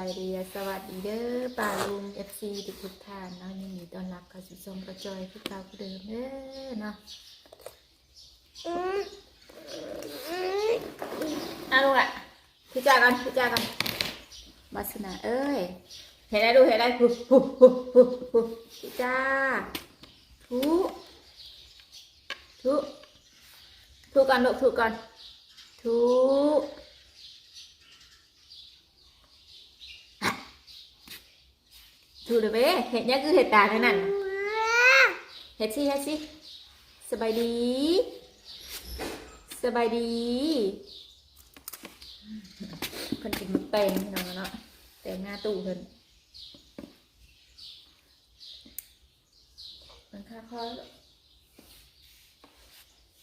ายดีสวัสดีเด้อป่าลุงเอฟซีทุกทุกท่านเนาะยินดีต้อนรับเข้าสู่ชมกระจอยคือเก่าเดิมเด้อเนาะเอาลูกละพี่จ่ากันพี่จ่ากันบาสนาเอ้ย เห็นได้ดูเห็นได้ปุ๊บปุ๊บปุ๊บปุ๊บปุ๊บพี่จ่าทุทุทุกันลูกทุกันทุ ถูเลยเว้ยเห็ดเนี่ยคือเห็ดตาเท่านั้นเห็ดสิเห็ดสิสบายดี สบายดีคนกินมันแตงน้องเนาะแตงหน้าตู้เพิ่นมันค่าคอ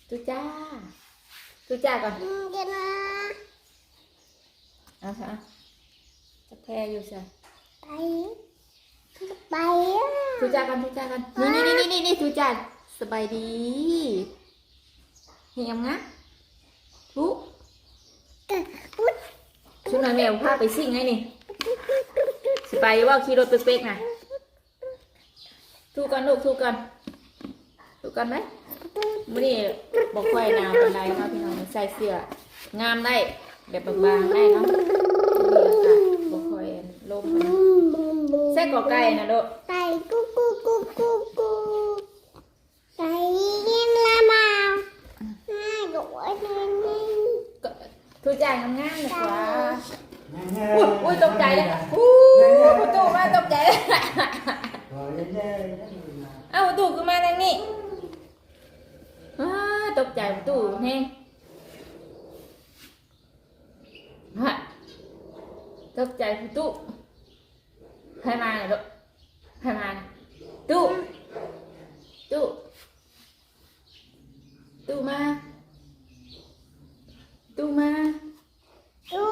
ตุจ้าตุจ้าก่อนกันนะเอาค่ะจะแพ้อยู่ใช่ไป ไปอะทุจ้ากันทุจ้ากัน นี่นี่นี่นี่นี่ทุจ้าสบายดีเห็นยังงะทุปุ๊ดชุดนายแมวพาไปซิ่งไงนี่สบายว่าขี่รถเป๊กๆนะทุกันลูกทุกันทุกันไหมมื่อนี้บอกค่อยหนาวเป็นไรเนาะพี่น้องใส่เสื้องามได้แบบบางๆได้เนาะมีอากาศบอกค่อยลมนะ ใส่กไก่นะลูกไกุ๊กกุ๊กกุ๊กกุ๊กกุ๊กไปกินละมาง่ายกว่าเดิมนี่ก็ทุจ่ายงามๆดีกว่าอุ้ยอุ้ยตกใจเลยอู้ประตูมาตกใจเลยเอ้าประตูก็มาทางนี้อ้าตกใจประตูแห้งฮะตกใจประตู ใครมาเนี่ยลูกใครมาเนี่ยตู้ตู้ตู้มาตู้มาดู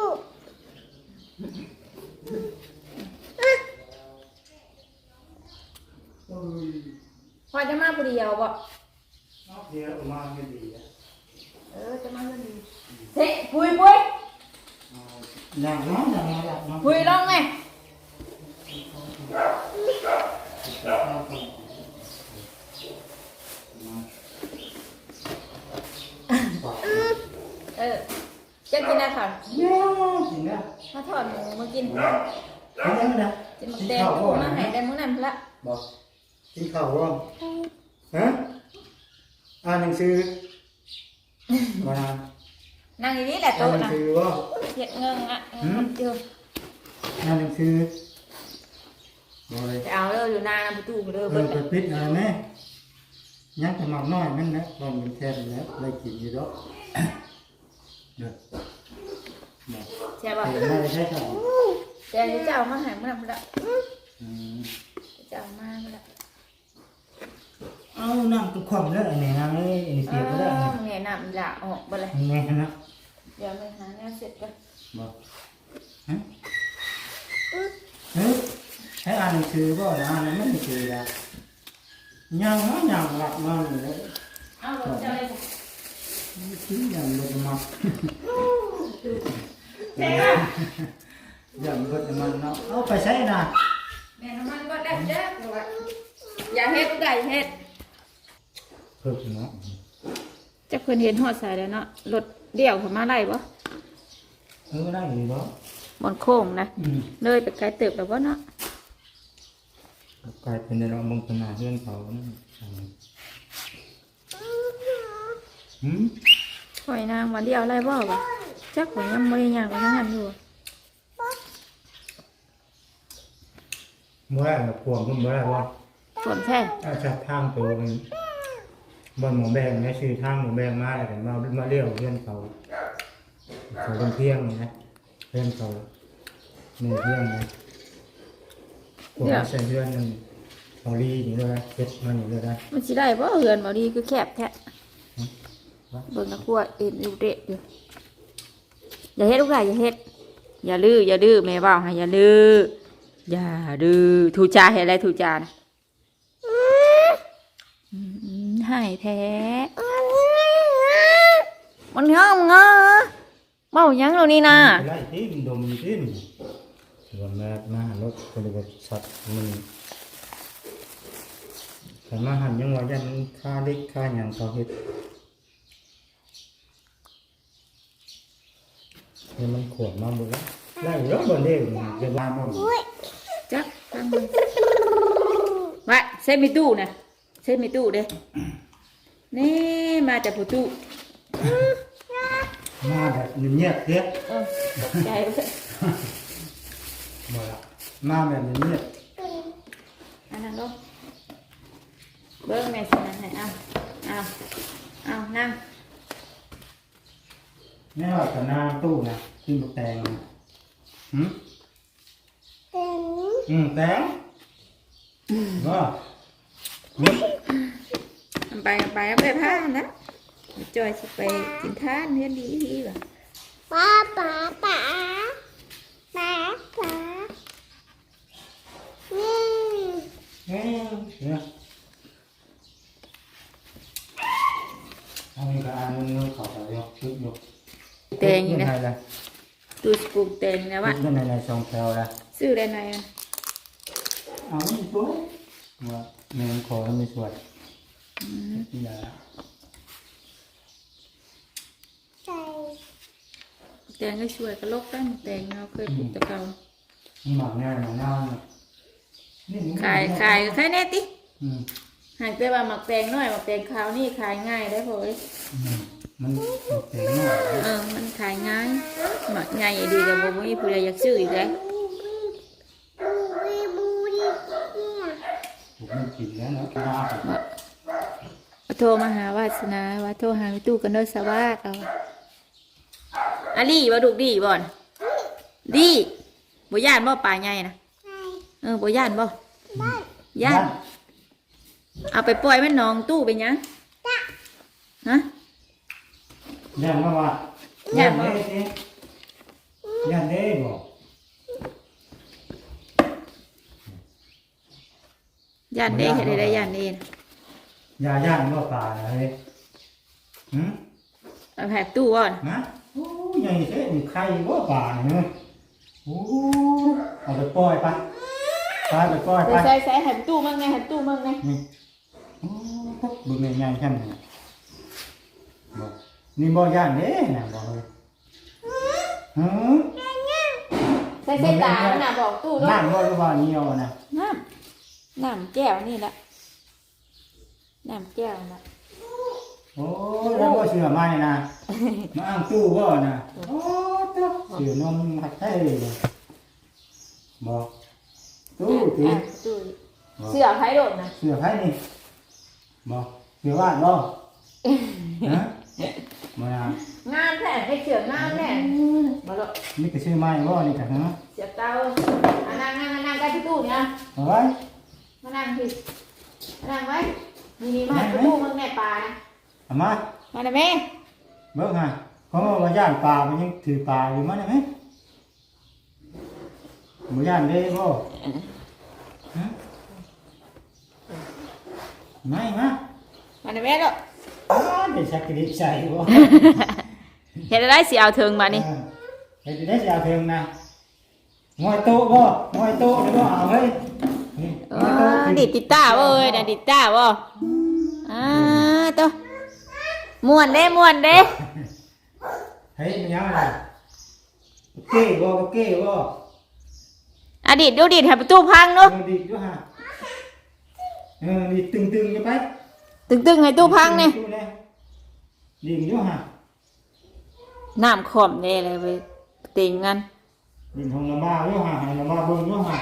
พอจะมาผู้เดียวบ่เดี๋ยวมาไม่ดีอะเออจะมาคนเดียวเฮ้ปุยปุยอย่างน้อยอย่างน้อยอย่างน้อยปุยลองไหม เออจะกินอะไรค่ะ เนาะจริงนะ มาท อดหมูมากินเห็นยังนะกินหมักแดงตู้มาใหายได้มื้อนั้นพนละบอกกินข้าวว่ฮะอ่านหนังสือมานั่งอยู่นี่แหละอ่านโต๊ะหนังนะสือว่าเห็ดเงิงอะเงินเดียวอ่านหนังสือบอกเลย จะเอาเลยอยู่นานนะประตูเลยเอเบิอดไปปิดอะไรไหมยังแต่หมักน้อยนั่นนะตอนมันแทนแล้วได้กินอยู่แล้วเด้อ บอกใช่ป่ะเห็นไหมใช่ครับแต่เดี๋ยวจะเอามาใหายมื้อนั้นพนละอืมจะเอามาพนละเอาน้ำตุกความแล้วอันนี้นะเอ้ยอันนี้เอเสียบก็ได้อนะแม่น้ำอีหละออกไปเลยอันนี้นะเดี๋ยวไปหาแนวเสร็จกันบอกฮะเฮ้ยให้อ่านหนังสือบ่นะอ่านไม่หนังสือละยังนะยังหลับมาเลยเอารถจะอะไรคิ ดยังรถมาใช่ป่ะยังรถมันเนาะเอาไปใช้นะแม่น้ำมันก็ได้เด้อะว่าอย่าเฮ็ดทุกอย่างอย่าเฮ็ดเพิ่มเนาะจะเพิ่นเห็นฮอดสายแล้วเนาะรถเดี่ยวเขามาไล่บ่เออได้อยู่เนาะบนโค้งนะอืมเลยไปไกลเติบแล้วบ่เนาะกลายเป็นในเรามองขนาเพื่อนเขานั่นหืมหอยนางวันเดียวไล่บ่บ่ จักข่อยยังบ่ได้ย่างไปทางนั้นอยู่บ่ได้พวงมันบ่ได้ว่าฝนแท้อาชัดทางตัวมันบนหมูแบงเนี่ยชื่อทางหมูแบงมาแต่มามาเลี้ยวเพื่อนเขาเขาเป็นเที่ยงนะเพื่อนเขาหนึ่งเที่ยงนะผมใส่เพื่อนนึงเขาลีอย่างนี้เลยนะเพ็ดมันอย่างนี้เลยนะมันสิได้บ่เฮือนบ่ดีคือแคบแท้เบิ่งนะครัวเอ็นอยู่เดะอยู่ อย่าเฮ็ดลูกหลานอย่าเฮ็ดอย่าลืออย่าดื้อแม่ว้าให้อย่าลืออย่าดื้อทูจาเฮ็ดอะไรทูจานะอืมให้แท้ มันงามงาเมาหยังแล้วนี่นะไล่ติ้มดมติ้มถือว่าแม่มาหันรถบริบทสัตว์มันแต่มาหันยังว่ายันค่าเล็กค่าอย่างเขาเฮ็ดนี่มัน ขวดมาหมดแล้วไล่รถบนเด้งจะว่าหมดอุ้ยจักตั้งมือไว้เซ็ตมีตู้นะเซ็ตมีตู้เด้นี่มาจากผู้ตู้มาแบบเงียบๆเฮ็ดเออตกใจเลยหมดละมาแบบเงียบอันนั้นลงเบิ้งแม่สินั่นให้เอาเอาเอานั่งๆแม่ว่าแต่หน้าตู้นะ กินบุกแตงนะหืมเป็นอืมแตงว่าหืมเอาไปเอาไปเอาไปผ้านะจอยสิไปกินท่านเพื่อนดีดีว่ะป้าป๋าป๋าป๋าป๋านี่เอ้ยเนี่ยเอาอีกอันนึงขอใส่ยกชุดยกแตงอีกนะไงล่ะ ดูสปลูกแตงนะวะชุดในในซองแถวละซื้อได้ไหนนะเอาอีกตัวว่าเนื้อขอให้ไม่สวยนี่แหละใส่แตงก็ช่วยกระลกได้หมดแตงเราเคยปลูกแตะเกานี่หมักง่ายหมักง่ายนี่มันขายขายขายแน่ติอืมหากแต่ว่าหมักแตงน้อยหมักแตงขาวนี่ขายง่ายได้พอเอ้ยอื มมันมันเต็มหน่อยเออ มันขายง่ายหมักใหญ่ดีกับบ่มีผู้ใดอยากซื้ออีกแล้วบูบีบูบีเนี่ยผมไม่กินแล้วเนาะกินได้ว่าโทรมาหาวาสนาว่าโทรหาพี่ตู้กันเด้อสวัสดเอาอะลี่ว่าดุกดีบ่อนดีบ่ย่านบ่ป่าใหญ่นะใส่เออบ่ย่านบ่บ้านย่านเอาไปปล่อยมันหนองตู้ไปหยังจ้ะฮะ ย่านมาว่าย่านบ่เด้สิย่านเด้บอกย่านเด้เฮ็ดได้ได้ย่านเด้นะย่าย่านว่าป่านะเฮ้ยหืมเอาแผกตู้บ่อนนะโอ้ยใหญ่เท่มีใครว่าป่าเนี่ยโอ้เอาไปปล่อยไปไปไปปล่อยไปใส่ใส่ให้ตู้มั่งไงให้ตู้มั่งไงนี่โอ้บึงในงานแค่ไหนบอก นี่บ่ย่านเด้นะบอกเลยหืมใส่ใส่ตามันน่ะบอกตู้ด้วยน้ำบ่หรือว่าเหนียวนะน้ำน้ำแก้วนี่ละน้ำแก้วน่ะโอ้ยแล้วบ่เชื่อไหมนะมาอ้างตู้บ่นะโอ้เจ้าเสือนมหัดไทยบอกตู้ตีอะตู้เสื้อไผโดดนะเสือไผนี่บอกเสือว่านบ่ฮะ มางามแท้ให้เสืองามแท้มาเลยนี่ก็ชื่อไม้บ่นี่ก็ฮะเสียบเตาอะนั่งนั่งนั่งใกล้ที่ตู้เนี่ยเอาไว้มานั่งพี่มานั่งไว้นี่นี่มาให้ตู้มึงแม่ปลานะเอามามาหน่อยแม่เบิ่งฮะเขาบอกว่าย่านปลามันยังถือปลาอยู่มั้ยไหมบ่ย่านเด้บ่ฮะไม่มามาหน่อยแม่ลูกอ้าว เดี๋ยวชักกระดิกใจบ่เห็นอะไรสิเอาเทิงมานี่เฮ็ดได้สิเอาเพียงนะงอยโต๊ะบ่งอยโต๊ะเดี๋ยวบ่เอาเฮ้ยนี่อ๋งอยโต๊ะอขึ้นดิดติต้าเว้ยนะดิดต้าบ่อ่าตัวม่วนเด้ม่วนเด้เฮ้ยมันยังอะไรเก้บ่บ่เก้บ่อะดิดดูดิดให้ประตูพังเอเนาะอดิด้วยฮะเออดิตึงๆอยู่ไปตึงๆให้ตู้พังเนี่ยตู้เนี่ย ดิ่งอยู่ฮะน้ำขอมเด้เลยไปติงกันดิ่งของลำบ้าอยู่ฮะให้ลำบ้าเบิ่งอยู่ฮะ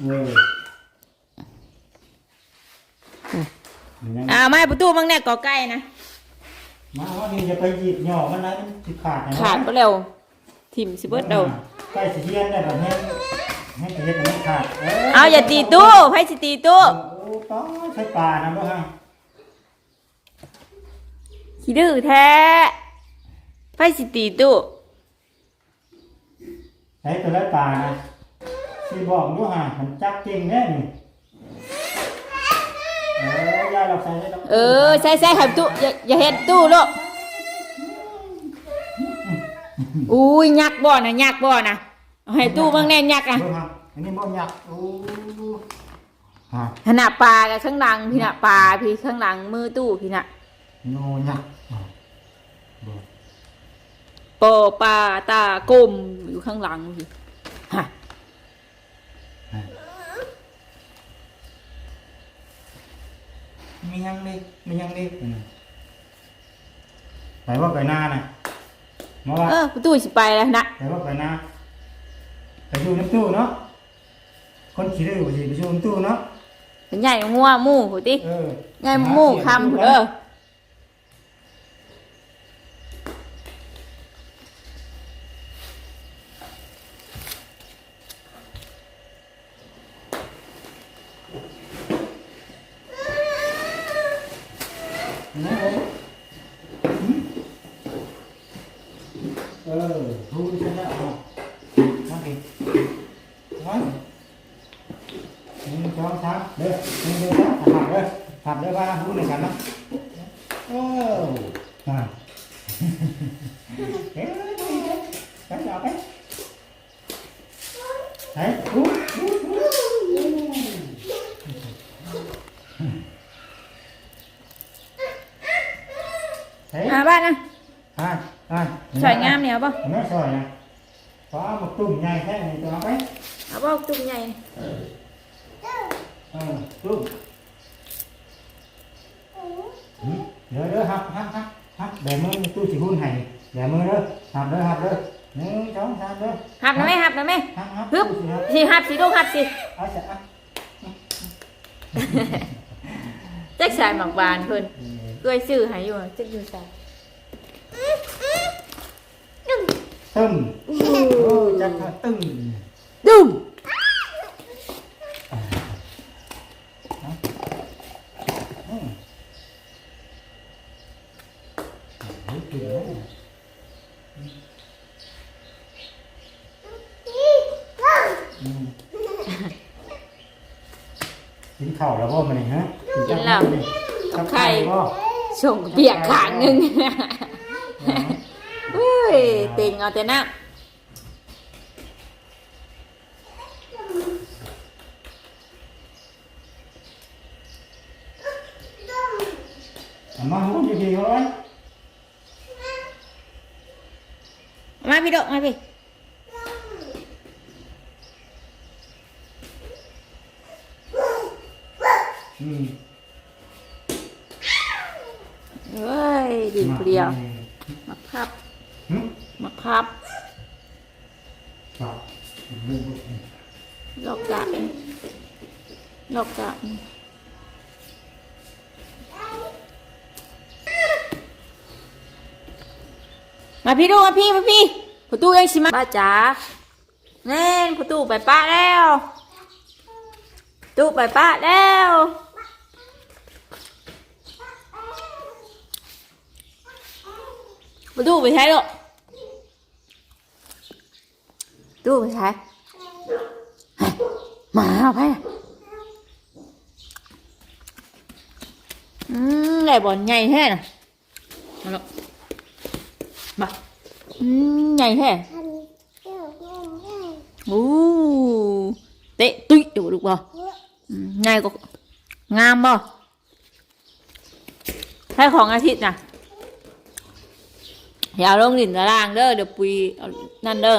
เออยังอ่ามาให้ประตูมังแน่กอไก่นะมาว่านี่จะไปหยิบหย่อมันนะมันสิขาดนะขาดไปแล้วทิมสิเบิดเดาใกล้สิเทียนได้แบบให้ให้ไปเฮ็ดให้มันขาดเอาอย่าตีตู้ให้สิตีตู้โอ้ต้องใช้ปลานะบ่ฮะ ขี้ดื้อแท้ให้สิตีตู้ใช้ตัวได้ปลานะสิบอกดูฮะมันจับเก่งแน่นี่เออยาเราใส่ได้ต้องเออใส่ใส่ให้ประตู้อย่าอย่าเห็นตู้ลูกอุ้ยยักษ์บ่นะยักษ์บ่นะเอาให้ตู้เบิ่งแน่ยักษ์อะเบิ่งครับอันนี้บ่ยักษ์โอ้ฮะ ขนาดปลากับข้างหลังพี่น่ะปลาพี่ข้างหลังมือตู้พี่น่ะ โนยักษ์อะบ่ปอปลาตากลมอยู่ข้างหลังพี่ฮะมียังเด็กมียังเด็กไปว่าไปหน้าน่ะมาว่าเออตู้สิไปแล้วนะไปว่าไปหน้าไปอยู่น้ำตู้เนาะคนขี่ได้อยู่สิไปอยู่น้ำตู้เนาะเป็นใหญ่งัวหมู่หูติเออใหญ่หมู่คำหูเด้อ นะผมหืมเออรู้ใช่ไหมอ๋อมาดิมาหนึ่งสองสามเด้อหนึ่งสองสามหักเด้อหักเด้อว่ารู้หนึ่งกันเนาะโอ้มา เฮ้ยไปจับไปไหนรู้รู้รู้เฮ้ย หาบ้านนะ อ่าอ่า สวยงามเนี่ยเอา บ่ไม่สวยนะเพราะ một ตุ่มใหญ่แค่ไหนตัวไปเอาบ่ตุ้มใหญ่เออตุ่มหืมเดี๋ยวเดี๋ยวหักหักหักหักเดี๋ยวมือตู้สิหุ่นให้เดี๋ยวมือเด้อหักเด้อหักเด้อหนึ่งสองสามเด้อหับนะแม่หับนะแม่หักหักฮึบตู้สิหักสิหับสิลูกหับสิเอาจะอะจักสายหมักบานเพิ่นเอ้ยซื้อให้อยู่จักอยู่ใส่ ตึ้มโอ้จักหักตึ้มดุ้มอืมเฮ้ยเก่งนะอืมกินข้าวแล้วบ่มันนี่ฮะกินข้าวนี่กับไข่ บ่ ส่งเปียกขางหนึงเฮ้ ยเต็งเอาแต่น้เอามาหูดีๆเขาไว้ำมาพี่ดอกมาพี่ อืม เฮ้ยดินเปรี้ยวมาพับ หึ มา พับครับลอกกะลอกกะมาพี่ดูมาพี่มาพี่ประตูยังชิมาป้าจ๋าแน่นประตูไปป้าแล้วประตูไปป้าแล้วประตูไปใช้หรอก ประตูไปใช้มาเอาไปอืมได้บอลใหญ่แท้น่ะมาลูกมาอืมใหญ่แท้โอ้เตะตุ้ยอยู่ลูบ่อืมง่ายก็งามบ่ใช้ของอาทิตย์น่ะอย่าลงดินตารางเด้อเดี๋ยวปุยนั่นเด้อ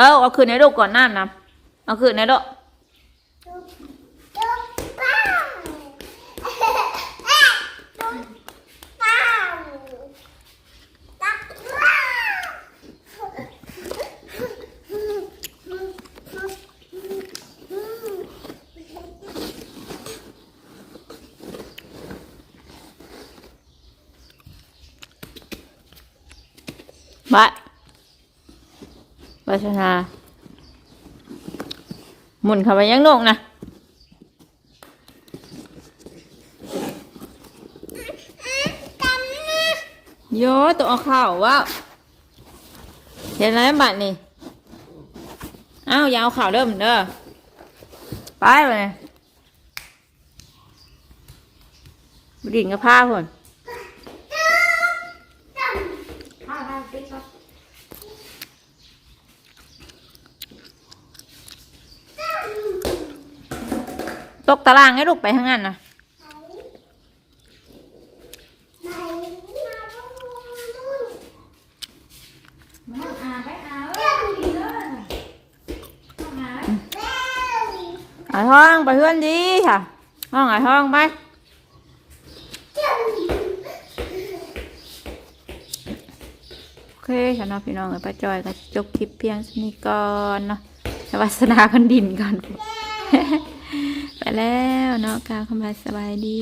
เออเอาคืนในลูกก่อนนั่นะเอาคืนในลูก บาย วัฒนาหมุนเข้าไปยังนกนะโยตัวเอาข้าวว่าเห็นอะไรบัดนี่อ้าวยาวข่าวเริ่มเด้อไปเลยบดิ่งกับผ้าคน ข้าวข้าวติ๊กครับ ตกตารางให้ลูกไปข้งนั้นนะไอ้ห้องไปเพื่อนดีค่ะ ห้องไอ้ห้องไปโอเคค่ะเนาะพี่น้องเอ้ยป้าจอยก็จบคลิปเพียงเท่านี้ก่อนเนาะสวัสนาคนดินก่อน แล้วเนาะกล่าวคำว่าสบายดี